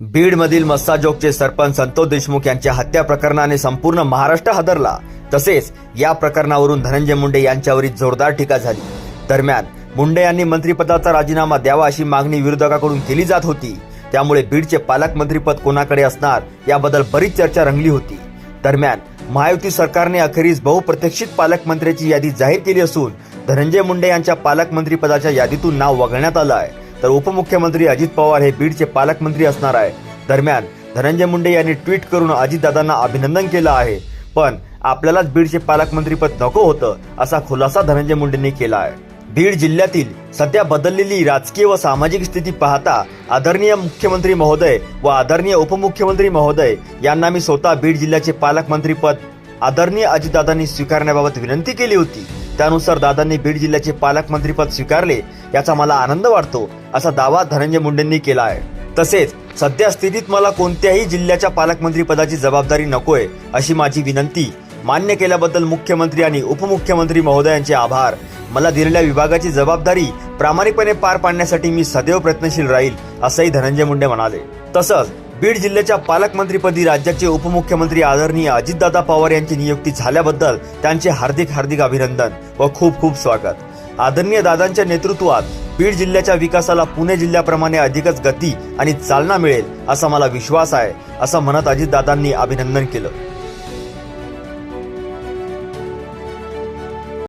बीडमधील मस्साजोगचे सरपंच संतोष देशमुख यांच्या हत्या प्रकरणाने संपूर्ण महाराष्ट्र हादरला. तसेच या प्रकरणावरून धनंजय मुंडे यांच्यावरील जोरदार टीका झाली. दरम्यान मुंडे यांनी मंत्रिपदाचा राजीनामा द्यावा अशी मागणी विरोधकाकडून केली जात होती. त्यामुळे बीडचे पालकमंत्रीपद कोणाकडे असणार याबद्दल बरीच चर्चा रंगली होती. दरम्यान महायुती सरकारने अखेरीस बहुप्रतीक्षित पालकमंत्र्याची यादी जाहीर केली असून धनंजय मुंडे यांच्या पालकमंत्रीपदाच्या यादीतून नाव वगळण्यात आलं आहे तर उपमुख्यमंत्री अजित पवार हे बीडचे पालकमंत्री असणार आहे. दरम्यान धनंजय मुंडे यांनी ट्विट करून अजितदादांना अभिनंदन केलं आहे. पण आपल्यालाच बीडचे पालकमंत्रीपद नको होतं असा खुलासा धनंजय मुंडेंनी केला आहे. बीड जिल्ह्यातील सध्या बदललेली राजकीय व सामाजिक स्थिती पाहता आदरणीय मुख्यमंत्री महोदय व आदरणीय उपमुख्यमंत्री महोदय यांना मी स्वतः बीड जिल्ह्याचे पालकमंत्रीपद आदरणीय अजितदादांनी स्वीकारण्याबाबत विनंती केली होती. त्यानुसार दादांनी बीड जिल्ह्याचे पालकमंत्रीपद स्वीकारले याचा मला आनंद वाटतो असा दावा धनंजय मुंडेंनी केला आहे. तसेच सध्या स्थितीत मला कोणत्याही जिल्ह्याच्या पालकमंत्रीपदाची जबाबदारी नकोय अशी माझी विनंती. मान्य केल्याबद्दल मुख्यमंत्री आणि उपमुख्यमंत्री महोदयांचे आभार. मला दिलेल्या विभागाची जबाबदारी प्रामाणिकपणे पार पाडण्यासाठी मी सदैव प्रयत्नशील राहील असंही धनंजय मुंडे म्हणाले. तसंच बीड जिल्ह्याच्या पालकमंत्रीपदी राज्याचे उपमुख्यमंत्री आदरणीय अजितदादा पवार यांची नियुक्ती झाल्याबद्दल त्यांचे हार्दिक हार्दिक अभिनंदन. व खूप खूप स्वागत. आदरणीय दादांच्या नेतृत्वात बीड जिल्ह्याच्या विकासाला पुणे जिल्ह्याप्रमाणे अधिकच गती आणि चालना मिळेल असा मला विश्वास आहे असं म्हणत अजितदादांनी अभिनंदन केलं.